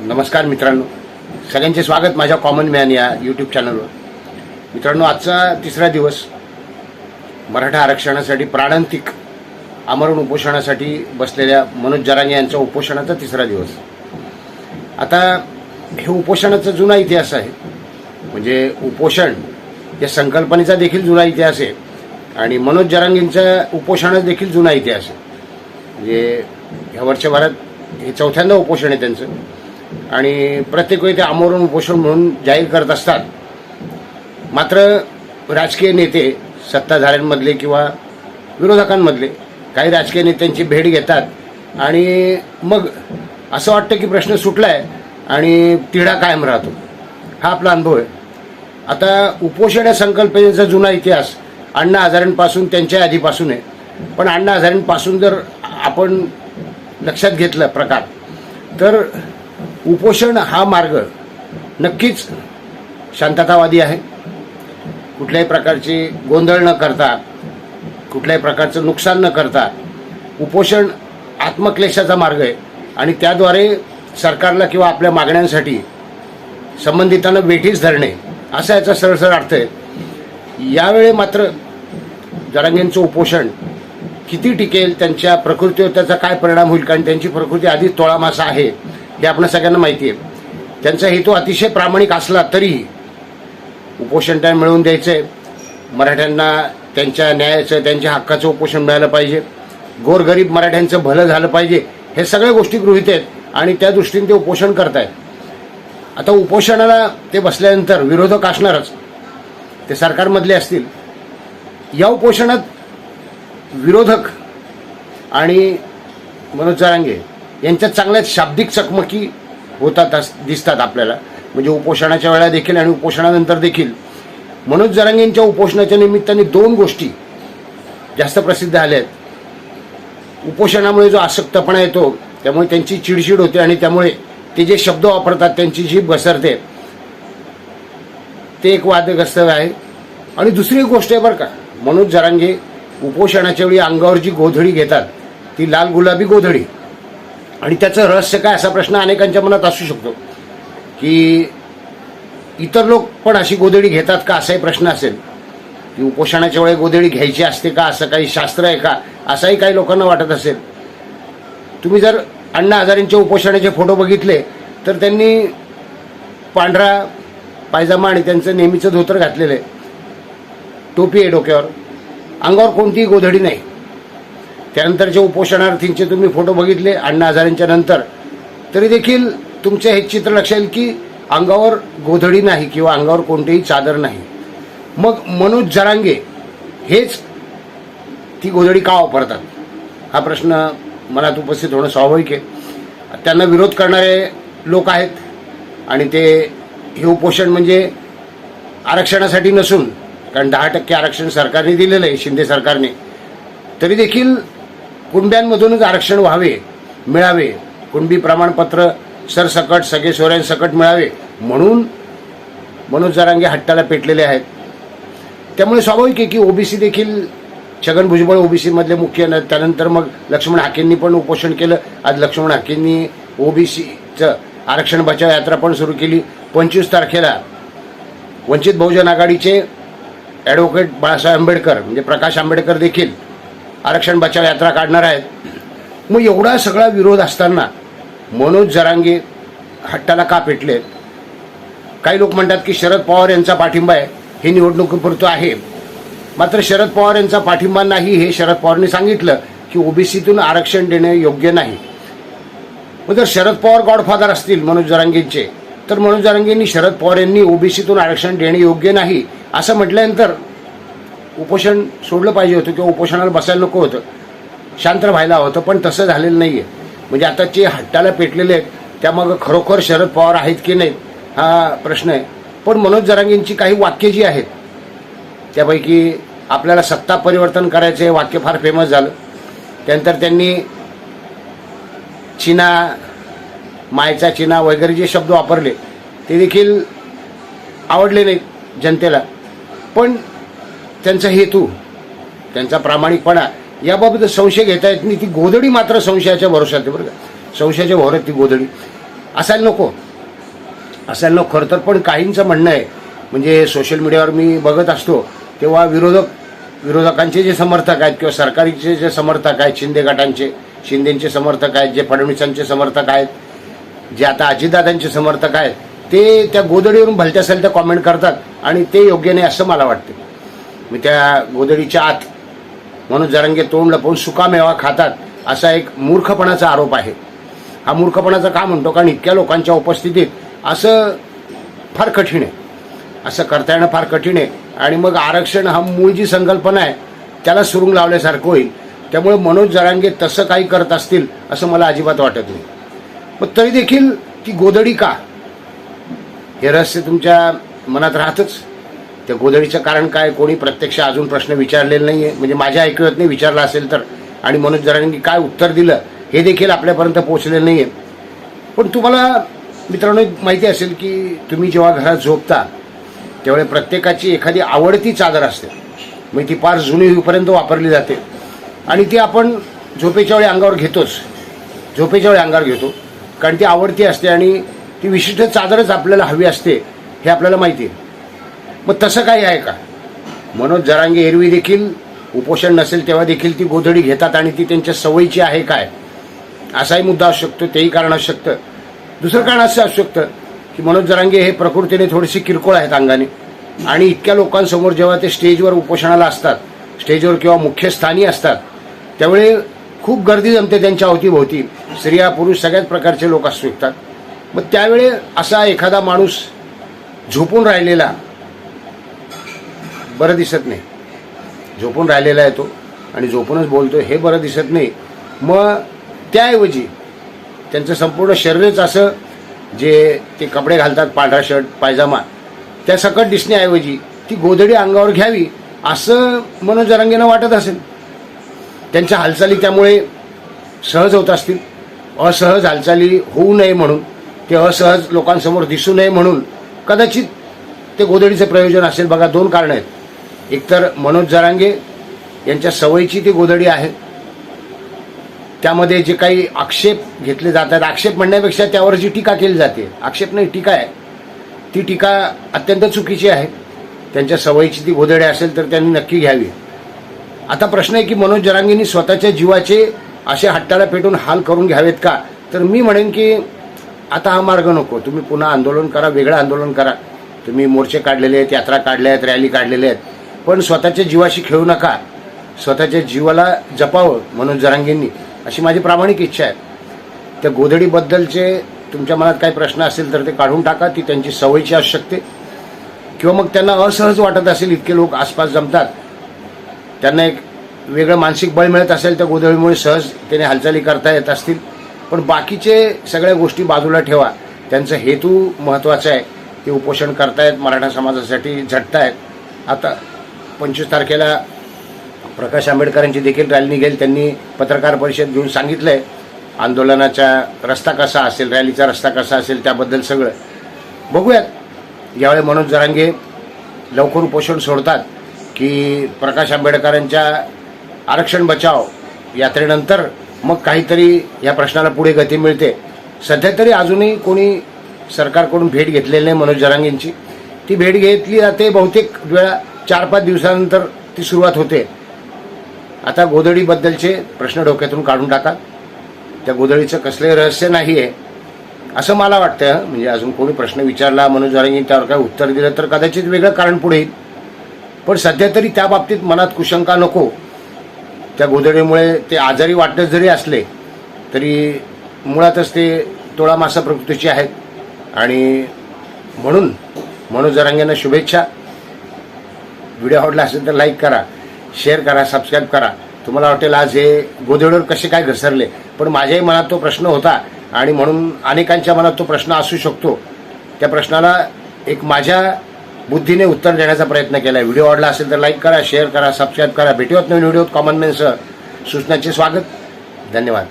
नमस्कार मित्रांनो. सगळ्यांचे स्वागत माझ्या कॉमन मॅन या यूट्यूब चॅनलवर मित्रांनो आजचा तिसरा दिवस मराठा आरक्षणासाठी प्राणांतिक आमरण उपोषणासाठी बसलेल्या मनोज जरांगे यांच्या उपोषणाचा तिसरा दिवस. आता हे उपोषणाचा जुना इतिहास आहे. म्हणजे उपोषण या संकल्पनेचा देखील जुना इतिहास आहे. आणि मनोज जरांगेंच्या उपोषणाचा देखील जुना इतिहास आहे. म्हणजे ह्या वर्षभरात हे चौथ्यांदा उपोषण आहे त्यांचं. आणि प्रत्येक वेळी ते आमरण उपोषण म्हणून जाहीर करत असतात. मात्र राजकीय नेते सत्ताधाऱ्यांमधले किंवा विरोधकांमधले काही राजकीय नेत्यांची भेट घेतात आणि मग असं वाटतं की प्रश्न सुटला आहे आणि तिढा कायम राहतो. हा आपला अनुभव आहे. आता उपोषण या संकल्पनेचा जुना इतिहास अण्णा हजारांपासून त्यांच्या आधीपासून आहे. पण अण्णा हजारांपासून जर आपण लक्षात घेतलं प्रकार तर उपोषण हा मार्ग नक्कीच शांततावादी आहे. कुठल्याही प्रकारची गोंधळ न करता कुठल्याही प्रकारचं नुकसान न करता उपोषण आत्मक्लेशाचा मार्ग आहे. आणि त्याद्वारे सरकारला किंवा आपल्या मागण्यांसाठी संबंधितांना वेठीस धरणे असा याचा सरसर अर्थ आहे. यावेळी मात्र जरांगेंचं उपोषण किती टिकेल त्यांच्या प्रकृतीवर त्याचा काय परिणाम होईल? कारण त्यांची प्रकृती आधीच तोळामासा आहे. हे आपण सगळ्यांना माहिती आहे. त्यांचा हेतू अतिशय प्रामाणिक असला तरीही उपोषण त्या मिळवून द्यायचं आहे मराठ्यांना त्यांच्या न्यायाचं त्यांच्या हक्काचं उपोषण मिळालं पाहिजे. गोरगरीब मराठ्यांचं भलं झालं पाहिजे. हे सगळ्या गोष्टी गृहित आहेत आणि त्या दृष्टीने ते उपोषण करतायत. आता उपोषणाला ते बसल्यानंतर विरोधक असणारच. ते सरकारमधले असतील. या उपोषणात विरोधक आणि मनोज जरांगे यांच्यात चांगल्याच शाब्दिक चकमकी होतात अस- दिसतात आपल्याला. म्हणजे उपोषणाच्या वेळा देखील आणि उपोषणानंतर देखील. मनोज जरांगेंच्या उपोषणाच्या निमित्ताने दोन गोष्टी जास्त प्रसिद्ध झाल्या आहेत. उपोषणामुळे जो आसक्तपणा येतो त्यामुळे त्यांची चिडचिड होते आणि त्यामुळे ते जे शब्द वापरतात त्यांची जीभ घसरते ते एक वादग्रस्त आहे. आणि दुसरी गोष्ट आहे बरं का मनोज जरांगे उपोषणाच्या वेळी अंगावर जी गोधडी घेतात ती लाल गुलाबी गोधडी. आणि त्याचं रहस्य काय असा प्रश्न अनेकांच्या मनात असू शकतो. की इतर लोक पण अशी गोधडी घेतात का असाही प्रश्न असेल? की उपोषणाच्या वेळी गोधडी घ्यायची असते का? असं काही शास्त्र आहे का? असाही काही लोकांना वाटत असेल. तुम्ही जर अण्णा हजारेंच्या उपोषणाचे फोटो बघितले तर त्यांनी पांढरा पायजामा आणि त्यांचं नेहमीचं धोतर घातलेलं आहे. टोपी आहे डोक्यावर. अंगावर कोणतीही गोधडी नाही. त्यानंतरचे उपोषणार्थींचे तुम्ही फोटो बघितले अण्णा हजारेंच्या नंतर तरी देखील तुमचं हे चित्र लक्षात येईल की अंगावर गोधडी नाही किंवा अंगावर कोणतेही चादर नाही. मग मनोज जरांगे हेच ती गोधडी का वापरतात? हा प्रश्न मनात उपस्थित होणं स्वाभाविक आहे. त्यांना विरोध करणारे लोक आहेत आणि ते हे उपोषण म्हणजे आरक्षणासाठी नसून कारण दहा टक्के आरक्षण सरकारने दिलेलं आहे शिंदे सरकारने तरी देखील कुणब्यांमधूनच आरक्षण व्हावे मिळावे. कुणबी प्रमाणपत्र सरसकट सगळे सोऱ्यांसकट मिळावे म्हणून मनोज जरांगे हट्टाला पेटलेले आहेत. त्यामुळे स्वाभाविक आहे की ओबीसी देखील छगन भुजबळ ओबीसीमधले मुख्य न- त्यानंतर मग लक्ष्मण हाकेंनी पण उपोषण केलं. आज लक्ष्मण हाकेंनी ओबीसीचं आरक्षण बचाव यात्रा पण सुरू केली. पंचवीस तारखेला वंचित बहुजन आघाडीचे ॲडव्होकेट बाळासाहेब आंबेडकर म्हणजे प्रकाश आंबेडकर देखील आरक्षण बचाव यात्रा काढणार आहेत. मग एवढा सगळा विरोध असताना मनोज जरांगे हट्टाला का पेटले? काही लोक म्हणतात की शरद पवार यांचा पाठिंबा आहे हे निवडणुकीपुरतं आहे. मात्र शरद पवार यांचा पाठिंबा नाही हे शरद पवारांनी सांगितलं की ओबीसीतून आरक्षण देणे योग्य नाही. मग जर शरद पवार गॉडफादर असतील मनोज जरांगेंचे तर मनोज जरांगेंनी शरद पवार यांनी ओबीसीतून आरक्षण देणे योग्य नाही असं म्हटल्यानंतर उपोषण सोडलं पाहिजे होतं किंवा उपोषणाला बसायला नको होतं. शांत व्हायला होतं पण तसं झालेलं नाही आहे म्हणजे आता जे हट्टाला पेटलेले आहेत त्यामागं खरोखर शरद पवार आहेत की नाहीत हा प्रश्न आहे. पण मनोज जरांगेंची काही वाक्य जी आहेत त्यापैकी आपल्याला सत्ता परिवर्तन करायचं हे वाक्य फार फेमस झालं. त्यानंतर त्यांनी चिना मायचा चिना वगैरे जे शब्द वापरले ते देखील आवडले नाहीत जनतेला. पण त्यांचा हेतू त्यांचा प्रामाणिकपणा याबाबत संशय घेता येत नाही. ती गोधडी मात्र संशयाच्या भरोशात आहे बरं का. संशयाच्या भरोशात ती गोधडी. असायला नको. असायला नको. खरं तर पण काहींचं म्हणणं आहे. म्हणजे सोशल मीडियावर मी बघत असतो तेव्हा विरोधक विरोधकांचे जे समर्थक आहेत किंवा सरकारीचे जे समर्थक आहेत शिंदे गटांचे शिंदेचे समर्थक आहेत जे फडणवीसांचे समर्थक आहेत जे आता अजितदादांचे समर्थक आहेत ते त्या गोधडीवरून भलत्या सलत्या कॉमेंट करतात आणि ते योग्य नाही असं मला वाटतं. मी त्या गोदडीच्या आत म्हणून जरंगे तोंड लपवून सुकामेवा खातात असा एक मूर्खपणाचा आरोप आहे. हा मूर्खपणाचा का म्हणतो? कारण इतक्या लोकांच्या उपस्थितीत असं फार कठीण आहे. असं करता येणं फार कठीण आहे. आणि मग आरक्षण हा मूळ जी संकल्पना आहे त्याला सुरुंग लावल्यासारखं होईल. त्यामुळे मनोज जरांगे तसं काही करत असतील असं मला अजिबात वाटत नाही. मग तरी देखील ती गोदडी का? हे रहस्य तुमच्या मनात राहतच. त्या गोधळीचं कारण काय कोणी प्रत्यक्ष अजून प्रश्न विचारलेला नाही आहे म्हणजे माझ्या ऐकवत नाही विचारला असेल तर. आणि मनोज जरांनी काय उत्तर दिलं हे देखील आपल्यापर्यंत पोहोचलेलं नाही आहे पण तुम्हाला मित्रांनो एक माहिती असेल की तुम्ही जेव्हा घरात झोपता त्यावेळी प्रत्येकाची एखादी आवडती चादर असते. मग ती फार जुनी होईपर्यंत वापरली जाते. आणि ती आपण झोपेच्या वेळी अंगावर घेतोच. झोपेच्या वेळी अंगावर घेतो. कारण ती आवडती असते आणि ती विशिष्ट चादरच आपल्याला हवी असते हे आपल्याला माहिती आहे. मग तसं काही आहे का? मनोज जरांगे एरवी देखील उपोषण नसेल तेव्हा देखील ती गोधडी घेतात आणि ती त्यांच्या सवयीची आहे काय? असाही मुद्दा असू शकतो तेही कारण असू शकतं. दुसरं कारण असं असू शकतं की मनोज जरांगे हे प्रकृतीने थोडेसे किरकोळ आहेत अंगाने. आणि इतक्या लोकांसमोर जेव्हा ते स्टेजवर उपोषणाला असतात स्टेजवर किंवा मुख्य स्थानी असतात त्यावेळी खूप गर्दी जमते त्यांच्या अवतीभोवती. स्त्रिया पुरुष सगळ्याच प्रकारचे लोक असू शकतात. मग त्यावेळी असा एखादा माणूस झोपून राहिलेला बरं दिसत नाही. झोपून राहिलेला आहे तो. आणि झोपूनच बोलतो हे बरं दिसत नाही. मग त्याऐवजी त्यांचं संपूर्ण शरीरच असं जे ते कपडे घालतात पांढरा शर्ट पायजामा त्या सकट दिसण्याऐवजी ती गोधडी अंगावर घ्यावी असं मनोजरंगेनं वाटत असेल. त्यांच्या हालचाली त्यामुळे सहज होत असतील. असहज हालचाली होऊ नये म्हणून ते असहज लोकांसमोर दिसू नये म्हणून कदाचित ते गोधडीचं प्रयोजन असेल. बघा दोन कारणं आहेत. एकतर मनोज जरांगे यांच्या सवयीची ती गोधडी आहे. त्यामध्ये जे काही आक्षेप घेतले जातात आक्षेप म्हणण्यापेक्षा त्यावर जी टीका केली जाते आक्षेप नाही टीका आहे. ती टीका अत्यंत चुकीची आहे. त्यांच्या सवयीची ती गोधडी असेल तर त्यांनी नक्की घ्यावी. आता प्रश्न आहे की मनोज जरांगेंनी स्वतःच्या जीवाचे असे हट्टाला पेटून हाल करून घ्यावेत का? तर मी म्हणेन की आता हा मार्ग नको. तुम्ही पुन्हा आंदोलन करा वेगळं आंदोलन करा. तुम्ही मोर्चे काढलेले आहेत यात्रा काढल्या आहेत रॅली काढलेल्या आहेत. पण स्वतःच्या जीवाशी खेळू नका. स्वतःच्या जीवाला जपावं म्हणून जरांगेंनी. अशी माझी प्रामाणिक इच्छा आहे. त्या गोधडीबद्दलचे तुमच्या मनात काही प्रश्न असतील तर ते काढून टाका. ती त्यांची सवयीची असू शकते किंवा मग त्यांना असहज वाटत असेल इतके लोक आसपास जमतात. त्यांना एक वेगळं मानसिक बळ मिळत असेल त्या गोधळीमुळे सहज त्याने हालचाली करता येत असतील. पण बाकीचे सगळ्या गोष्टी बाजूला ठेवा. त्यांचा हेतू महत्त्वाचा आहे. ते उपोषण करतायत मराठा समाजासाठी झटतायत. आता पंचवीस तारखेला प्रकाश आंबेडकरांची देखील रॅली निघेल. त्यांनी पत्रकार परिषद घेऊन सांगितलं आहे आंदोलनाचा रस्ता कसा असेल रॅलीचा रस्ता कसा असेल त्याबद्दल सगळं. बघूयात. यावेळी मनोज जरांगे लवकर उपोषण सोडतात की प्रकाश आंबेडकरांच्या आरक्षण बचाव यात्रेनंतर मग काहीतरी या प्रश्नाला पुढे गती मिळते. सध्या तरी अजूनही कोणी सरकारकडून भेट घेतलेली नाही मनोज जरांगेंची. ती भेट घेतली जाते बहुतेक वेळा चार पाच दिवसानंतर ती सुरुवात होते. आता गोधडीबद्दलचे प्रश्न डोक्यातून काढून टाका. त्या गोधडीचं कसलंही रहस्य नाही आहे असं मला वाटतं म्हणजे अजून कोणी प्रश्न विचारला मनोज त्यावर काय उत्तर दिलं तर कदाचित वेगळं कारण पुढे येईल. पण सध्या तरी त्या बाबतीत मनात कुशंका नको. त्या गोधडीमुळे ते आजारी वाटत जरी असले तरी मुळातच ते तोळा मासा प्रकृतीचे आहेत. आणि म्हणून मनोज शुभेच्छा. व्हिडिओ आवडला असेल तर लाईक करा शेअर करा सबस्क्राईब करा. तुम्हाला वाटेल आज हे गोधडीवर कसे काय घसरले? पण माझ्याही मनात तो प्रश्न होता आणि म्हणून अनेकांच्या मनात तो प्रश्न असू शकतो. त्या प्रश्नाला एक माझ्या बुद्धीने उत्तर देण्याचा प्रयत्न केला व्हिडिओ आवडला असेल तर लाईक करा शेअर करा सबस्क्राईब करा. भेटूयात नवीन व्हिडिओत कॉमन सर सूचनाचे स्वागत. धन्यवाद.